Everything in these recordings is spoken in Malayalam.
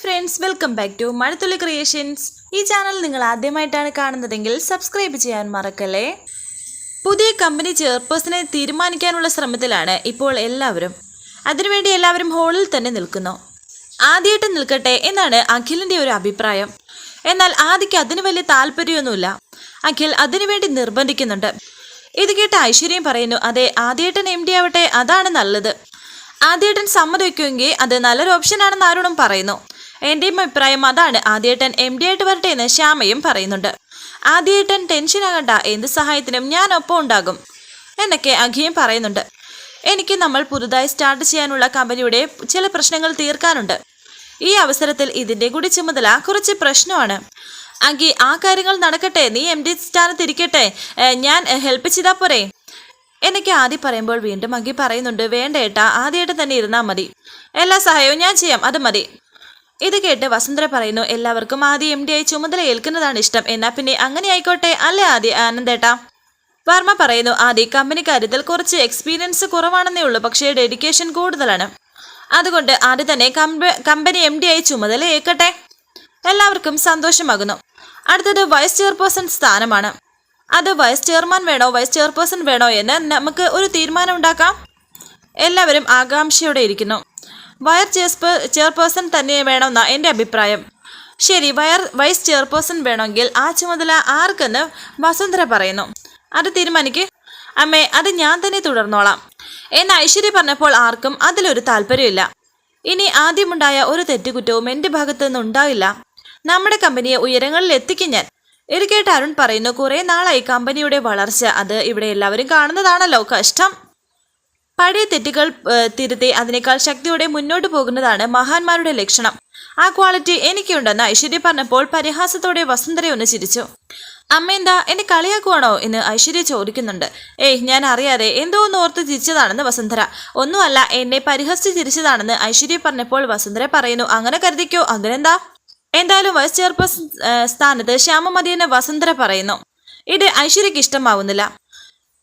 Friends welcome back to Mazhathulli creations ഈ ചാനൽ നിങ്ങൾ ആദ്യമായിട്ടാണ് കാണുന്നതെങ്കിൽ സബ്സ്ക്രൈബ് ചെയ്യാൻ മറക്കല്ലേ? പുതിയ കമ്പനി ചെയർപേഴ്സണെ തീരുമാനിക്കാനുള്ള ശ്രമത്തിലാണ് ഇപ്പോൾ എല്ലാവരും. അതിനുവേണ്ടി എല്ലാവരും ഹോളിൽ തന്നെ നിൽക്കുന്നു. ആദ്യമായിട്ട് നിൽക്കട്ടെ എന്നാണ് അഖിലിന്റെ ഒരു അഭിപ്രായം. എന്നാൽ ആദിക്ക് അതിന് വലിയ താല്പര്യമൊന്നുമില്ല. അഖിൽ അതിനുവേണ്ടി നിർബന്ധിക്കുന്നുണ്ട്. ഇത് കേട്ട് ഐശ്വര്യം പറയുന്നു അതെ ആദ്യേട്ടൻ എം ഡി ആവട്ടെ അതാണ് നല്ലത്. ആദ്യേട്ടൻ സമ്മതിക്കുമെങ്കിൽ അത് നല്ലൊരു ഓപ്ഷൻ ആണെന്ന് ആരോടും പറയുന്നു. എന്റെയും അഭിപ്രായം അതാണ്. ആദ്യേട്ടൻ എം ഡി ആയിട്ട് വരട്ടെ എന്ന് ശ്യാമയും പറയുന്നുണ്ട്. ആദ്യേട്ടൻ ടെൻഷൻ ആകണ്ട. എന്ത് സഹായത്തിനും ഞാൻ ഒപ്പം ഉണ്ടാകും. എന്നൊക്കെ അഖിയും പറയുന്നുണ്ട്. എനിക്ക് നമ്മൾ പുതുതായി സ്റ്റാർട്ട് ചെയ്യാനുള്ള കമ്പനിയുടെ ചില പ്രശ്നങ്ങൾ തീർക്കാനുണ്ട്. ഈ അവസരത്തിൽ ഇതിന്റെ കൂടി ചുമതല കുറച്ച് പ്രശ്നമാണ്. അങ്കി ആ കാര്യങ്ങൾ നടക്കട്ടെ. നീ എം ഡി സ്ഥാനത്തിരിക്കട്ടെ. ഞാൻ ഹെൽപ്പ് ചെയ്താൽ പോരെ. എനിക്ക് ആദ്യം പറയുമ്പോൾ വീണ്ടും അങ്കി പറയുന്നുണ്ട് വേണ്ട ഏട്ടാ. ആദ്യമായിട്ട് തന്നെ ഇരുന്നാൽ മതി. എല്ലാ സഹായവും ഞാൻ ചെയ്യാം. അത് മതി. ഇത് കേട്ട് വസുന്ധര പറയുന്നു എല്ലാവർക്കും ആദ്യം എം ഡി ആയി ചുമതല ഏൽക്കുന്നതാണ് ഇഷ്ടം. എന്നാ പിന്നെ അങ്ങനെ ആയിക്കോട്ടെ. അല്ലേ ആദ്യ ആനന്ദേട്ടാ? വർമ്മ പറയുന്നു ആദ്യ കമ്പനി കാര്യത്തിൽ കുറച്ച് എക്സ്പീരിയൻസ് കുറവാണെന്നേ ഉള്ളൂ പക്ഷേ ഡെഡിക്കേഷൻ കൂടുതലാണ്. അതുകൊണ്ട് ആദ്യം തന്നെ കമ്പനി എം ഡി ആയി ചുമതല ഏൽക്കട്ടെ. എല്ലാവർക്കും സന്തോഷമാകുന്നു. അടുത്തത് വൈസ് ചെയർപേഴ്സൺ സ്ഥാനമാണ്. അത് വൈസ് ചെയർമാൻ വേണോ വൈസ് ചെയർപേഴ്സൺ വേണോ എന്ന് നമുക്ക് ഒരു തീരുമാനം ഉണ്ടാക്കാം. എല്ലാവരും ആകാംക്ഷയോടെ ഇരിക്കുന്നു. വയർ ചെയർപേ ചെയർപേഴ്സൺ തന്നെ വേണമെന്ന എന്റെ അഭിപ്രായം. ശരി വയർ വൈസ് ചെയർപേഴ്സൺ വേണമെങ്കിൽ ആ ചുമതല ആർക്കെന്ന് വസുന്ധര പറയുന്നു. അത് തീരുമാനിക്ക്. അമ്മേ അത് ഞാൻ തന്നെ തുടർന്നോളാം. എന്ന് ഐശ്വര്യ പറഞ്ഞപ്പോൾ ആർക്കും അതിലൊരു താല്പര്യമില്ല. ഇനി ആദ്യമുണ്ടായ ഒരു തെറ്റുകുറ്റവും എന്റെ ഭാഗത്തു നിന്നുണ്ടാവില്ല നമ്മുടെ കമ്പനിയെ ഉയരങ്ങളിൽ എത്തിക്കും ഞാൻ. ഇരിക്കേട്ട് അരുൺ പറയുന്നു കുറേ നാളായി കമ്പനിയുടെ വളർച്ച. അത് ഇവിടെ എല്ലാവരും കാണുന്നതാണല്ലോ കഷ്ടം. പഴയ തെറ്റുകൾ തിരുത്തി അതിനേക്കാൾ ശക്തിയോടെ മുന്നോട്ട് പോകുന്നതാണ് മഹാന്മാരുടെ ലക്ഷണം. ആ ക്വാളിറ്റി എനിക്കുണ്ടെന്ന് ഐശ്വര്യ പറഞ്ഞപ്പോൾ പരിഹാസത്തോടെ വസുന്ധര ഒന്ന് ചിരിച്ചു. അമ്മയെന്താ എന്നെ കളിയാക്കുവാണോ? എന്ന് ഐശ്വര്യ ചോദിക്കുന്നുണ്ട്. ഏയ് ഞാൻ അറിയാതെ എന്തോ ഒന്ന് ഓർത്ത് ചിരിച്ചതാണെന്ന് വസുന്ധര. ഒന്നുമല്ല എന്നെ പരിഹസിച്ച് ചിരിച്ചതാണെന്ന് ഐശ്വര്യ പറഞ്ഞപ്പോൾ വസുന്ധര പറയുന്നു. അങ്ങനെ കരുതിക്കോ? അങ്ങനെന്താ എന്തായാലും വൈസ് ചെയർപേഴ്സൺ സ്ഥാനത്ത് ശ്യാമമതിയെന്ന് വസുന്ധര പറയുന്നു. ഇത് ഐശ്വര്യക്ക് ഇഷ്ടമാവുന്നില്ല.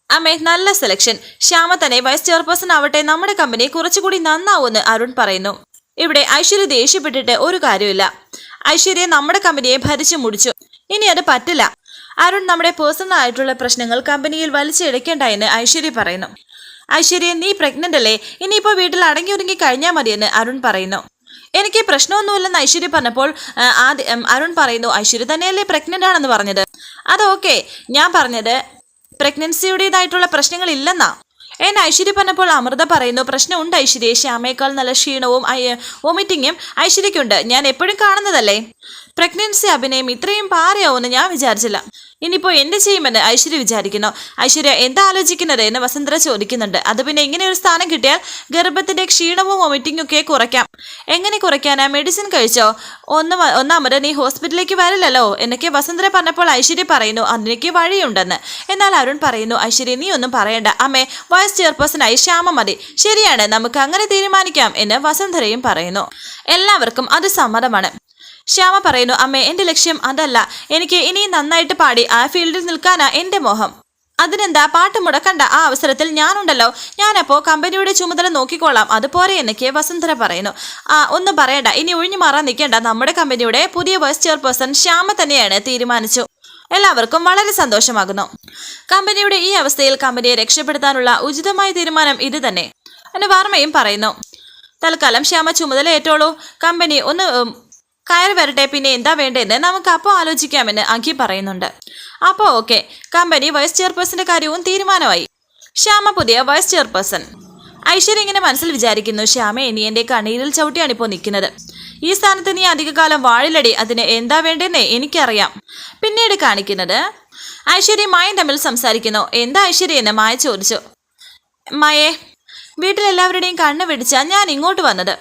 അമ്മേ നല്ല സെലക്ഷൻ ശ്യാമ തന്നെ വൈസ് ചെയർപേഴ്സൺ ആവട്ടെ നമ്മുടെ കമ്പനി കുറച്ചുകൂടി നന്നാവുമെന്ന് അരുൺ പറയുന്നു. ഇവിടെ ഐശ്വര്യ ദേഷ്യപ്പെട്ടിട്ട് ഒരു കാര്യമില്ല ഐശ്വര്യ നമ്മുടെ കമ്പനിയെ ഭരിച്ചു മുടിച്ചു. ഇനി അത് പറ്റില്ല. അരുൺ നമ്മുടെ പേഴ്സണൽ ആയിട്ടുള്ള പ്രശ്നങ്ങൾ കമ്പനിയിൽ വലിച്ചിഴക്കേണ്ട എന്ന് ഐശ്വര്യ പറയുന്നു. ഐശ്വര്യ നീ പ്രഗ്നന്റ് അല്ലേ? ഇനിയിപ്പോ വീട്ടിൽ അടങ്ങി ഒരുങ്ങി കഴിഞ്ഞാൽ മതിയെന്ന് അരുൺ പറയുന്നു. എനിക്ക് പ്രശ്നമൊന്നുമില്ലെന്ന് ഐശ്വര്യ പറഞ്ഞപ്പോൾ ആദ്യം അരുൺ പറയുന്നു ഐശ്വര്യ തന്നെയല്ലേ പ്രഗ്നന്റ് ആണെന്ന് പറഞ്ഞത്? അത് ഓക്കെ ഞാൻ പറഞ്ഞത് പ്രഗ്നൻസിയുടേതായിട്ടുള്ള പ്രശ്നങ്ങളില്ലെന്നാ. എന്നെ ഐശ്വര്യ പറഞ്ഞപ്പോൾ അമൃത പറയുന്നു പ്രശ്നമുണ്ട് ഐശ്വര്യ. ശ്യാമയേക്കാൾ നല്ല ക്ഷീണവും വോമിറ്റിങ്ങും ഐശ്വര്യക്കുണ്ട്. ഞാൻ എപ്പോഴും കാണുന്നതല്ലേ? പ്രഗ്നൻസി അഭിനയം ഇത്രയും പാരയാവുമെന്ന് ഞാൻ വിചാരിച്ചില്ല. ഇനിയിപ്പോൾ എന്ത് ചെയ്യുമെന്ന് ഐശ്വര്യ വിചാരിക്കുന്നു. ഐശ്വര്യ എന്താ ആലോചിക്കുന്നത് എന്ന് വസുന്ധര ചോദിക്കുന്നുണ്ട്. അത് പിന്നെ ഇങ്ങനെ ഒരു സ്ഥാനം കിട്ടിയാൽ ഗർഭത്തിന്റെ ക്ഷീണവും വൊമിറ്റിംഗ് ഒക്കെ കുറയ്ക്കാം. എങ്ങനെ കുറയ്ക്കാനാ മെഡിസിൻ കഴിച്ചോ? ഒന്ന് ഒന്നാമത് നീ ഹോസ്പിറ്റലിലേക്ക് വരില്ലല്ലോ? എന്നൊക്കെ വസുന്ധര പറഞ്ഞപ്പോൾ ഐശ്വര്യ പറയുന്നു അതിനൊക്കെ വഴിയുണ്ടെന്ന്. എന്നാൽ അരുൺ പറയുന്നു ഐശ്വര്യ നീ ഒന്നും പറയണ്ട. അമ്മേ വൈസ് ചെയർപേഴ്സണായി ശ്യാമ മതി. ശരിയാണ് നമുക്ക് അങ്ങനെ തീരുമാനിക്കാം എന്ന് വസന്തരയും പറയുന്നു. എല്ലാവർക്കും അത് സമ്മതമാണ്. ശ്യാമ പറയുന്നു അമ്മേ എന്റെ ലക്ഷ്യം അതല്ല. എനിക്ക് ഇനിയും നന്നായിട്ട് പാടി ആ ഫീൽഡിൽ നിൽക്കാനാ എന്റെ മോഹം. അതിനെന്താ? പാട്ട് മുടക്കണ്ട ആ അവസരത്തിൽ ഞാനുണ്ടല്ലോ. ഞാനപ്പോ കമ്പനിയുടെ ചുമതല നോക്കിക്കോളാം. അതുപോലെ എന്നൊക്കെ വസുന്ധര പറയുന്നു. ആ ഒന്നും പറയണ്ട. ഇനി ഒഴിഞ്ഞു മാറാൻ നിൽക്കേണ്ട. നമ്മുടെ കമ്പനിയുടെ പുതിയ വൈസ് ചെയർപേഴ്സൺ ശ്യാമ തന്നെയാണ് തീരുമാനിച്ചു. എല്ലാവർക്കും വളരെ സന്തോഷമാകുന്നു. കമ്പനിയുടെ ഈ അവസ്ഥയിൽ കമ്പനിയെ രക്ഷപ്പെടുത്താനുള്ള ഉചിതമായ തീരുമാനം ഇത് തന്നെ. എന്റെ വർമ്മയും പറയുന്നു തൽക്കാലം ശ്യാമ ചുമതല ഏറ്റോളൂ. കമ്പനി ഒന്ന് കയറി വരട്ടെ പിന്നെ എന്താ വേണ്ടതെന്ന് നമുക്ക് അപ്പോൾ ആലോചിക്കാമെന്ന് അഖി പറയുന്നുണ്ട്. അപ്പോൾ ഓക്കെ കമ്പനി വൈസ് ചെയർപേഴ്സന്റെ കാര്യവും തീരുമാനമായി. ശ്യാമ പുതിയ വൈസ് ചെയർപേഴ്സൺ. ഐശ്വര്യ ഇങ്ങനെ മനസ്സിൽ വിചാരിക്കുന്നു ശ്യാമ ഇനി എന്റെ കണ്ണീരിൽ ചവിട്ടിയാണ് ഇപ്പോൾ നിൽക്കുന്നത്. ഈ സ്ഥാനത്ത് നീ അധികകാലം വാഴിലടി അതിന് എന്താ വേണ്ടതെന്ന് എനിക്കറിയാം. പിന്നീട് കാണിക്കുന്നത് ഐശ്വര്യ മായൻ തമ്മിൽ സംസാരിക്കുന്നു. എന്താ ഐശ്വര്യ എന്ന് മായ ചോദിച്ചു. മായേ വീട്ടിലെല്ലാവരുടെയും കണ്ണ് പിടിച്ചാ ഞാൻ ഇങ്ങോട്ട് വന്നത്.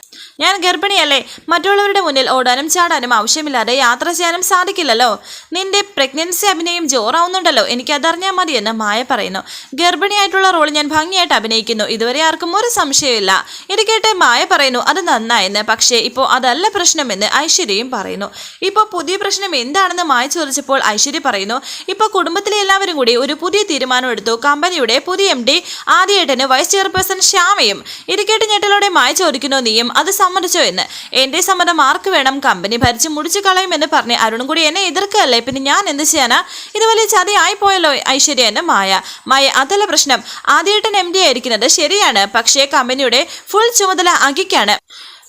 ഞാൻ ഗർഭിണിയല്ലേ മറ്റുള്ളവരുടെ മുന്നിൽ ഓടാനും ചാടാനും ആവശ്യമില്ലാതെ യാത്ര ചെയ്യാനും സാധിക്കില്ലല്ലോ. നിന്റെ പ്രഗ്നൻസി അഭിനയം ജോറാവുന്നുണ്ടല്ലോ എനിക്ക് അതറിഞ്ഞാൽ മതിയെന്ന് മായ പറയുന്നു. ഗർഭിണിയായിട്ടുള്ള റോൾ ഞാൻ ഭംഗിയായിട്ട് അഭിനയിക്കുന്നു ഇതുവരെ ആർക്കും ഒരു സംശയമില്ല ഇത് കേട്ട് മായ പറയുന്നു അത് നന്നായെന്ന് പക്ഷേ ഇപ്പോൾ അതല്ല പ്രശ്നമെന്ന് ഐശ്വര്യയും പറയുന്നു. ഇപ്പോൾ പുതിയ പ്രശ്നം എന്താണെന്ന് മായ ചോദിച്ചപ്പോൾ ഐശ്വര്യ പറയുന്നു ഇപ്പോൾ കുടുംബത്തിലെ എല്ലാവരും കൂടി ഒരു പുതിയ തീരുമാനം എടുത്തു. കമ്പനിയുടെ പുതിയ എം ഡി ആദ്യേട്ടന് വൈസ് ചെയർപേഴ്സൺ ശ്യാമയും ഇരിക്കേട്ട് കേട്ട് ഞെട്ടലോടെ മായ ചോദിക്കുന്നു നീയും അത് സമ്മതിച്ചോ എന്ന്? എന്റെ സമ്മതം ആർക്ക് വേണം? കമ്പനി ഭരിച്ച് മുടിച്ചു കളയുമെന്ന് പറഞ്ഞ് അരുണും കൂടി എന്നെ എതിർക്കല്ലേ പിന്നെ ഞാൻ എന്ത് ചെയ്യാനാ? ഇത് വലിയ ചതിയായി പോയല്ലോ ഐശ്വര്യ എന്ന് മായ. മായ അതല്ല പ്രശ്നം. ആദ്യമായിട്ട് എം ഡി ആയിരിക്കുന്നത്. ശരിയാണ്. പക്ഷേ കമ്പനിയുടെ ഫുൾ ചുമതല അകിക്കാണ്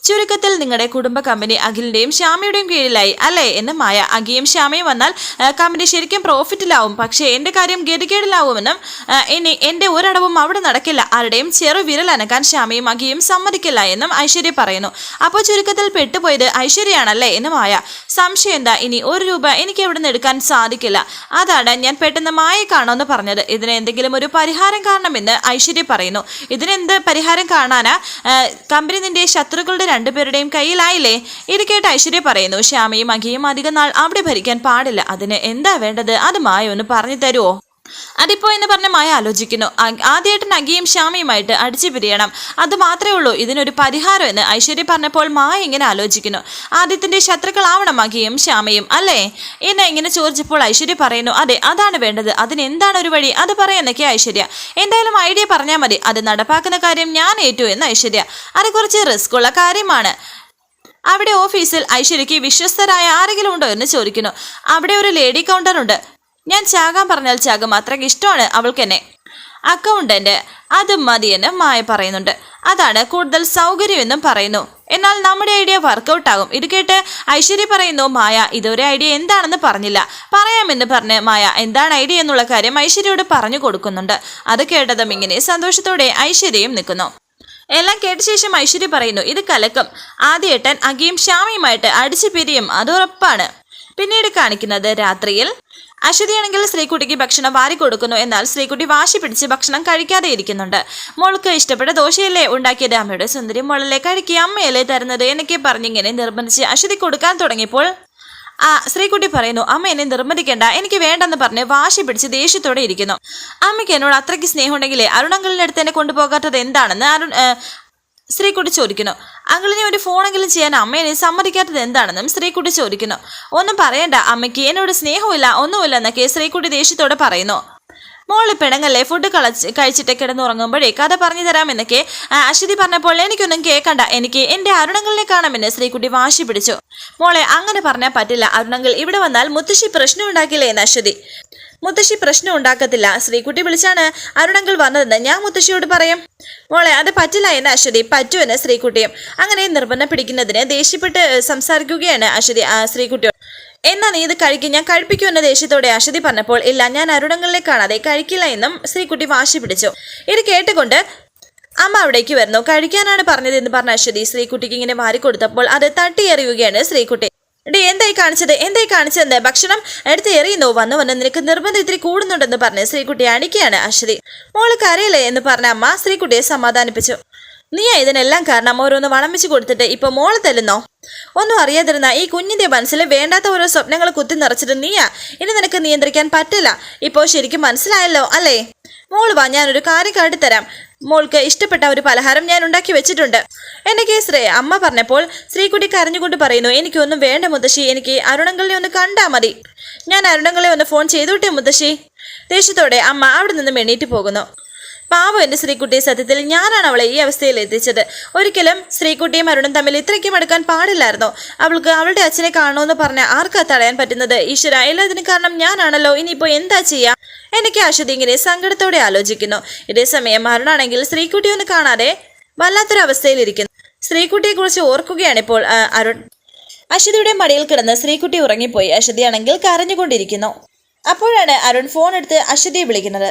ചുരുക്കത്തിൽ നിങ്ങളുടെ കുടുംബ കമ്പനി അഖിലിന്റെയും ശ്യാമയുടെയും കീഴിലായി അല്ലേ? എന്ന് മായ അഖിയും ശ്യാമയും വന്നാൽ കമ്പനി ശരിക്കും പ്രോഫിറ്റിലാവും പക്ഷേ എന്റെ കാര്യം ഗതികേടിലാവുമെന്നും ഇനി എന്റെ ഒരടവും അവിടെ നടക്കില്ല. ആരുടെയും ചെറു വിരൽ അനക്കാൻ ശ്യാമയും അഖിയും സമ്മതിക്കില്ല എന്നും ഐശ്വര്യ പറയുന്നു. അപ്പോൾ ചുരുക്കത്തിൽ പെട്ടുപോയത് ഐശ്വര്യയാണല്ലേ? എന്ന് മായ സംശയം എന്താ? ഇനി ഒരു രൂപ എനിക്ക് എവിടെ നിന്ന് എടുക്കാൻ സാധിക്കില്ല. അതാണ് ഞാൻ പെട്ടെന്ന് മായ കാണുമെന്ന് പറഞ്ഞത്. ഇതിന് എന്തെങ്കിലും ഒരു പരിഹാരം കാണണമെന്ന് ഐശ്വര്യ പറയുന്നു. ഇതിനെന്ത് പരിഹാരം കാണാനാ? കമ്പനി നിന്റെ ശത്രുക്കളുടെ രണ്ടുപേരുടെയും കയ്യിലായില്ലേ? ഇത് കേട്ട് ഐശ്വര്യ പറയുന്നു ശ്യാമയും അഖിയും അധികം നാൾ അവിടെ ഭരിക്കാൻ പാടില്ല. അതിന് എന്താ വേണ്ടത്? അത് മായ ഒന്ന് പറഞ്ഞു തരുമോ അതിപ്പോ എന്ന് പറഞ്ഞ മായ ആലോചിക്കുന്നു. ആദ്യമായിട്ട് നഗിയും ശ്യാമയുമായിട്ട് അടിച്ചു പിരിയണം. അത് മാത്രമേ ഉള്ളൂ ഇതിനൊരു പരിഹാരം എന്ന് ഐശ്വര്യ പറഞ്ഞപ്പോൾ മായ ഇങ്ങനെ ആലോചിക്കുന്നു. ആദ്യത്തിന്റെ ശത്രുക്കളാവണം അഗിയും ശ്യാമയും അല്ലേ? എന്ന് ഇങ്ങനെ ചോദിച്ചപ്പോൾ ഐശ്വര്യ പറയുന്നു അതെ അതാണ് വേണ്ടത്. അതിന് എന്താണ് ഒരു വഴി? അത് പറയുന്നൊക്കെ ഐശ്വര്യ. എന്തായാലും ഐഡിയ പറഞ്ഞാൽ മതി. അത് നടപ്പാക്കുന്ന കാര്യം ഞാൻ ഏറ്റു എന്ന് ഐശ്വര്യ. അത് കുറച്ച് റിസ്ക് ഉള്ള കാര്യമാണ്. അവിടെ ഓഫീസിൽ ഐശ്വര്യയ്ക്ക് വിശ്വസ്തരായ ആരെങ്കിലും ഉണ്ടോ എന്ന് ചോദിക്കുന്നു. അവിടെ ഒരു ലേഡി കൗണ്ടർ ഉണ്ട് ഞാൻ ചാകാൻ പറഞ്ഞാൽ ചാകും അത്രയ്ക്ക് ഇഷ്ടമാണ് അവൾക്കെന്നെ അക്കൗണ്ടന്റ് അത് മതിയെന്ന് മായ പറയുന്നുണ്ട്. അതാണ് കൂടുതൽ സൗകര്യമെന്നും പറയുന്നു. എന്നാൽ നമ്മുടെ ഐഡിയ വർക്കൗട്ട് ആകും. ഇത് കേട്ട് ഐശ്വര്യ പറയുന്നു മായ ഇതൊരു ഐഡിയ എന്താണെന്ന് പറഞ്ഞില്ല. പറയാമെന്ന് പറഞ്ഞ് മായ എന്താണ് ഐഡിയ? എന്നുള്ള കാര്യം ഐശ്വര്യയോട് പറഞ്ഞു കൊടുക്കുന്നുണ്ട്. അത് കേട്ടതും ഇങ്ങനെ സന്തോഷത്തോടെ ഐശ്വര്യയും നിൽക്കുന്നു. എല്ലാം കേട്ട ശേഷം ഐശ്വര്യ പറയുന്നു ഇത് കലക്കും. ആദ്യേട്ടൻ അഗിയും ശ്യാമയുമായിട്ട് അടിച്ചു പിരിയും. അത് ഉറപ്പാണ്. പിന്നീട് കാണിക്കുന്നത് രാത്രിയിൽ അശ്വതിയാണെങ്കിൽ ശ്രീകുട്ടിക്ക് ഭക്ഷണം വാരി കൊടുക്കുന്നു എന്നാൽ ശ്രീകുട്ടി വാശി പിടിച്ച് ഭക്ഷണം കഴിക്കാതെ ഇരിക്കുന്നുണ്ട്. മോൾക്ക് ഇഷ്ടപ്പെട്ട ദോശയല്ലേ ഉണ്ടാക്കിയത്? അമ്മയുടെ സുന്ദരി മോളല്ലേ കഴിക്കുക? അമ്മയല്ലേ തരുന്നത്? എന്നൊക്കെ പറഞ്ഞിങ്ങനെ നിർബന്ധിച്ച് അശ്വതി കൊടുക്കാൻ തുടങ്ങിയപ്പോൾ ആ ശ്രീകുട്ടി പറയുന്നു അമ്മ എന്നെ നിർബന്ധിക്കേണ്ട. എനിക്ക് വേണ്ടെന്ന് പറഞ്ഞ് വാശി പിടിച്ച് ദേഷ്യത്തോടെ ഇരിക്കുന്നു. അമ്മയ്ക്ക് എന്നോട് അത്രയ്ക്ക് സ്നേഹമുണ്ടെങ്കിലേ അരുണങ്കളിന്റെ അടുത്ത് എന്നെ കൊണ്ടുപോകാത്തത് എന്താണെന്ന് അരുൺ ഏ, ശ്രീകുട്ടി ചോദിക്കുന്നു അങ്കിളിനെ ഒരു ഫോണെങ്കിലും ചെയ്യാൻ അമ്മേനെ സമ്മതിക്കാത്തത് എന്താണെന്നും ശ്രീകുട്ടി ചോദിക്കുന്നു. ഒന്നും പറയണ്ട അമ്മയ്ക്ക് എന്നോട് സ്നേഹമില്ല ഒന്നുമില്ല എന്നൊക്കെ സ്ത്രീക്കുട്ടി ദേഷ്യത്തോടെ പറയുന്നു. മോൾ പിണങ്ങല്ലേ ഫുഡ് കളച്ച് കഴിച്ചിട്ട് കിടന്നുറങ്ങുമ്പോഴേ കഥ പറഞ്ഞു തരാമെന്നൊക്കെ അശ്വതി പറഞ്ഞപ്പോൾ എനിക്കൊന്നും കേൾക്കണ്ട. എനിക്ക് എന്റെ അരുണങ്ങളിനെ കാണാമെന്ന് ശ്രീകുട്ടി വാശി പിടിച്ചു. മോളെ അങ്ങനെ പറഞ്ഞാൽ പറ്റില്ല. അരുണങ്ങൾ ഇവിടെ വന്നാൽ മുത്തശ്ശി പ്രശ്നം ഉണ്ടാക്കില്ലേ എന്ന് അശ്വതി. മുത്തശ്ശി പ്രശ്നം ഉണ്ടാക്കത്തില്ല. ശ്രീകുട്ടി വിളിച്ചാണ് അരുണങ്കിൽ വന്നതെന്ന് ഞാൻ മുത്തശ്ശിയോട് പറയും. മോളെ അത് പറ്റില്ല എന്ന് അശ്വതി പറ്റുമെന്ന് ശ്രീകുട്ടിയും. അങ്ങനെ നിർബന്ധം പിടിക്കുന്നതിന് ദേഷ്യപ്പെട്ട് സംസാരിക്കുകയാണ് അശ്വതി ശ്രീകുട്ടിയോട്. എന്നാ നീ ഇത് കഴിക്കും. ഞാൻ കഴിപ്പിക്കൂ എന്ന ദേഷ്യത്തോടെ അശ്വതി പറഞ്ഞപ്പോൾ ഇല്ല ഞാൻ അരുണങ്ങളിലെ കാണാതെ കഴിക്കില്ല എന്നും ശ്രീകുട്ടി വാശി പിടിച്ചു. ഇത് കേട്ടുകൊണ്ട് അമ്മ അവിടേക്ക് വരുന്നു. കഴിക്കാനാണ് പറഞ്ഞത് എന്ന് പറഞ്ഞ അശ്വതി ശ്രീകുട്ടിക്ക് ഇങ്ങനെ വാരി കൊടുത്തപ്പോൾ അത് തട്ടിയെറിയുകയാണ് ശ്രീകുട്ടി. ഡേ എന്തായി കാണിച്ചത്? എന്തായി കാണിച്ചത് ഭക്ഷണം എടുത്ത് എറിയുന്നു. വന്നു വന്ന് നിനക്ക് നിർബന്ധം ഇത്തിരി കൂടുന്നുണ്ടെന്ന് പറഞ്ഞ് ശ്രീകുട്ടിയെ അടിക്കുകയാണ് അശ്വതി. മോൾ കരയില്ലേ എന്ന് പറഞ്ഞ അമ്മ ശ്രീകുട്ടിയെ സമാധാനിപ്പിച്ചു. നീയാ ഇതിനെല്ലാം കാരണം ഓരോന്ന് വളമിച്ചു കൊടുത്തിട്ട് ഇപ്പൊ മോളെ തല്ലുന്നോ? ഒന്നും അറിയാതിരുന്ന ഈ കുഞ്ഞിന്റെ മനസ്സിൽ വേണ്ടാത്ത ഓരോ സ്വപ്നങ്ങൾ കുത്തി നിറച്ചിട്ട് നീയാ. ഇനി നിനക്ക് നിയന്ത്രിക്കാൻ പറ്റില്ല. ഇപ്പോ ശരിക്കും മനസ്സിലായല്ലോ അല്ലേ? മോൾ വാ ഞാനൊരു കാര്യം കാട്ടിത്തരാം മോൾക്ക് ഇഷ്ടപ്പെട്ട ഒരു പലഹാരം ഞാൻ ഉണ്ടാക്കി വെച്ചിട്ടുണ്ട്. എന്റെ ശ്രീ അമ്മ പറഞ്ഞപ്പോൾ ശ്രീകുട്ടി കരഞ്ഞുകൊണ്ട് പറയുന്നു എനിക്കൊന്നും വേണ്ട മുത്തശ്ശി എനിക്ക് അരുണങ്ങളെ ഒന്ന് കണ്ടാ മതി. ഞാൻ അരുണങ്ങളെ ഒന്ന് ഫോൺ ചെയ്തോട്ടെ മുത്തശ്ശി? ദേഷ്യത്തോടെ അമ്മ അവിടെ നിന്നും എണീറ്റ് പോകുന്നു. പാവം എന്റെ ശ്രീകുട്ടി സത്യത്തിൽ ഞാനാണ് അവളെ ഈ അവസ്ഥയിൽ എത്തിച്ചത്. ഒരിക്കലും ശ്രീകുട്ടിയും അരുണും തമ്മിൽ ഇത്രയ്ക്കും അടുക്കാൻ പാടില്ലായിരുന്നു? അവൾക്ക് അവളുടെ അച്ഛനെ കാണുമെന്ന് പറഞ്ഞ ആർക്കാ തടയാൻ പറ്റുന്നത്? ഈശ്വര എല്ലാത്തിനും കാരണം ഞാനാണല്ലോ. ഇനിയിപ്പോ എന്താ ചെയ്യാ? എനിക്ക് അശ്വതി ഇങ്ങനെ സങ്കടത്തോടെ ആലോചിക്കുന്നു. ഇതേസമയം അരുണാണെങ്കിൽ ശ്രീകുട്ടി ഒന്ന് കാണാതെ വല്ലാത്തൊരു അവസ്ഥയിലിരിക്കുന്നു ശ്രീകുട്ടിയെ കുറിച്ച് ഓർക്കുകയാണിപ്പോൾ ആ, അരുൺ. അശ്വതിയുടെ മടിയിൽ കിടന്ന് ശ്രീകുട്ടി ഉറങ്ങിപ്പോയി. അശ്വതിയാണെങ്കിൽ കരഞ്ഞുകൊണ്ടിരിക്കുന്നു. അപ്പോഴാണ് അരുൺ ഫോൺ എടുത്ത് അശ്വതിയെ വിളിക്കുന്നത്.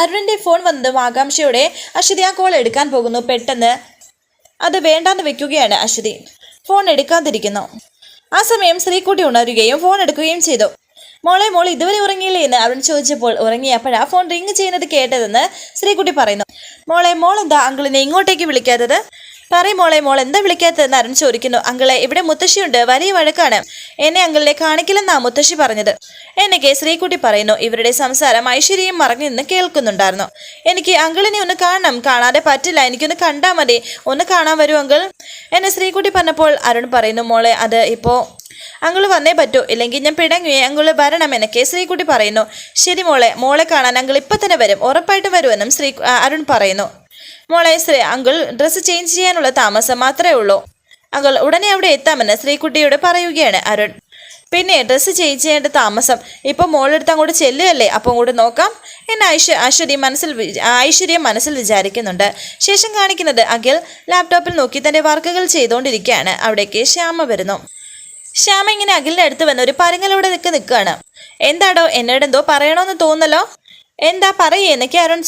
അരുണിന്റെ ഫോൺ വന്നതും ആകാംക്ഷയോടെ അശ്വതി ആ കോൾ എടുക്കാൻ പോകുന്നു. പെട്ടെന്ന് അത് വേണ്ടാന്ന് വെക്കുകയാണ് അശ്വതി. ഫോൺ എടുക്കാതിരിക്കുന്നു. ആ സമയം ശ്രീക്കുട്ടി ഉണരുകയും ഫോൺ എടുക്കുകയും ചെയ്തു. മോളെ മോൾ ഇതുവരെ ഉറങ്ങിയില്ലേ എന്ന് അരുൺ ചോദിച്ചപ്പോൾ ഉറങ്ങിയപ്പോഴാ ഫോൺ റിങ് ചെയ്യുന്നത് കേട്ടതെന്ന് ശ്രീകുട്ടി പറയുന്നു. മോളെ മോൾ എന്താ അങ്കിളിനെ ഇങ്ങോട്ടേക്ക് വിളിക്കാത്തത്? പറയും മോളെ മോൾ എന്താ വിളിക്കാത്തതെന്ന് അരുൺ ചോദിക്കുന്നു. അങ്കിളെ ഇവിടെ മുത്തശ്ശിയുണ്ട്. വലിയ വഴക്കാണ്. എന്നെ അങ്കിളിനെ കാണിക്കില്ലെന്നാ മുത്തശ്ശി പറഞ്ഞത്. എന്നൊക്കെ ശ്രീകുട്ടി പറയുന്നു. ഇവരുടെ സംസാരം ഐശ്വര്യയും മറഞ്ഞു നിന്ന് കേൾക്കുന്നുണ്ടായിരുന്നു. എനിക്ക് അങ്കിളിനെ ഒന്ന് കാണണം. കാണാതെ പറ്റില്ല. എനിക്കൊന്ന് കണ്ടാൽ മതി. ഒന്ന് കാണാൻ വരൂ അങ്കിൾ. എന്നെ ശ്രീകുട്ടി പറഞ്ഞപ്പോൾ അരുൺ പറയുന്നു മോളെ അത് ഇപ്പോൾ അങ്കിൾ വന്നേ പറ്റൂ. ഇല്ലെങ്കിൽ ഞാൻ പിടങ്ങുകയെ അങ്കിൾ വരണം എന്നൊക്കെ ശ്രീകുട്ടി പറയുന്നു. ശരി മോളെ മോളെ കാണാൻ അങ്കിൾ ഇപ്പൊ തന്നെ വരും. ഉറപ്പായിട്ടും വരുമെന്നും ശ്രീ അരുൺ പറയുന്നു. മോളെ ശ്രീ അങ്കിൾ ഡ്രസ്സ് ചേഞ്ച് ചെയ്യാനുള്ള താമസം മാത്രമേ ഉള്ളൂ. അങ്കിൾ ഉടനെ അവിടെ എത്താമെന്ന് ശ്രീകുട്ടിയോട് പറയുകയാണ് അരുൺ. പിന്നെ ഡ്രസ്സ് ചേഞ്ച് ചെയ്യേണ്ട താമസം. ഇപ്പം മോളെടുത്ത് അങ്ങോട്ട് ചെല്ലുകയല്ലേ? അപ്പം അങ്ങോട്ട് നോക്കാം. എന്ന് ഐശ്വ ഐശ്വര്യ മനസ്സിൽ ഐശ്വര്യം മനസ്സിൽ വിചാരിക്കുന്നുണ്ട്. ശേഷം കാണിക്കുന്നത് അഖിൽ ലാപ്ടോപ്പിൽ നോക്കി തന്റെ വർക്കുകൾ ചെയ്തുകൊണ്ടിരിക്കുകയാണ് അവിടേക്ക് ശ്യാമ വരുന്നു. ശ്യാമ ഇങ്ങനെ അഖിലിന്റെ അടുത്ത് വന്ന് ഒരു പരങ്ങലോടെ നിൽക്ക് നിൽക്കുകയാണ് എന്താടോ എന്നോട് എന്തോ പറയണോന്ന് തോന്നല്ലോ? എന്താ പറയേ എന്നൊക്കെ അരുൺ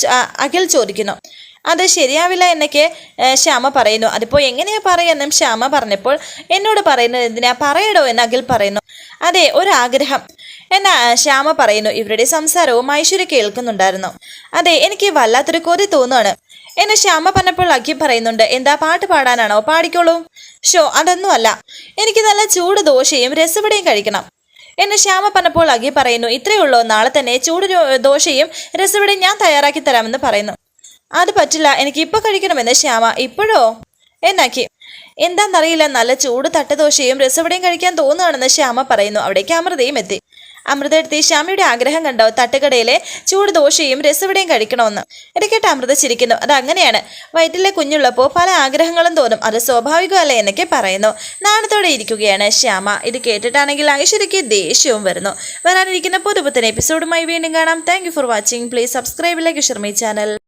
അഖിൽ ചോദിക്കുന്നു. അത് ശരിയാവില്ല എന്നൊക്കെ ശ്യാമ പറയുന്നു. അതിപ്പോൾ എങ്ങനെയാ പറയുമെന്നും ശ്യാമ പറഞ്ഞപ്പോൾ എന്നോട് പറയുന്നത് എന്തിനാ പറയടോ എന്ന് അഖിൽ പറയുന്നു. അതെ ഒരാഗ്രഹം. എന്നാ ശ്യാമ പറയുന്നു ഇവരുടെ സംസാരവും ഐശ്വര്യ കേൾക്കുന്നുണ്ടായിരുന്നു. അതെ എനിക്ക് വല്ലാത്തൊരു കൊതി തോന്നുകയാണ് എന്നെ ശ്യാമ പറഞ്ഞപ്പോൾ അഖിൽ പറയുന്നുണ്ട് എന്താ പാട്ട് പാടാനാണോ? പാടിക്കോളൂ. ഷോ അതൊന്നും അല്ല എനിക്ക് നല്ല ചൂട് ദോശയും രസവടയും കഴിക്കണം. എന്ന് ശ്യാമ പറഞ്ഞപ്പോൾ അഖി പറയുന്നു ഇത്രയേ ഉള്ളൂ നാളെ തന്നെ ചൂട് ദോശയും രസവടയും ഞാൻ തയ്യാറാക്കി തരാമെന്ന് പറയുന്നു. അത് പറ്റില്ല എനിക്ക് ഇപ്പൊ കഴിക്കണമെന്ന് ശ്യാമ ഇപ്പോഴോ? എന്നാക്കി എന്താണെന്നറിയില്ല നല്ല ചൂട് തട്ടദോശയും രസവടയും കഴിക്കാൻ തോന്നുകയാണെന്ന് ശ്യാമ പറയുന്നു. അവിടേക്ക് അമൃതയും എത്തി. അമൃത എടുത്തി ശ്യാമയുടെ ആഗ്രഹം കണ്ടോ? തട്ടുകടയിലെ ചൂട് ദോശയും രസവടയും കഴിക്കണമെന്ന്. ഇടയ്ക്കേട്ട് അമൃത ചിരിക്കുന്നു. അത് അങ്ങനെയാണ് വയറ്റിലെ കുഞ്ഞുള്ളപ്പോൾ പല ആഗ്രഹങ്ങളും തോന്നും. അത് സ്വാഭാവികമല്ലേ എന്നൊക്കെ പറയുന്നു. നാണത്തോടെ ഇരിക്കുകയാണ് ശ്യാമ. ഇത് കേട്ടിട്ടാണെങ്കിൽ ഐശ്വര്യയ്ക്ക് ദേഷ്യവും വരുന്നു. വരാനിരിക്കുന്ന പുതുപുത്തൻ എപ്പിസോഡുമായി വീണ്ടും കാണാം. Thank for watching please subscribe like Sharmi channel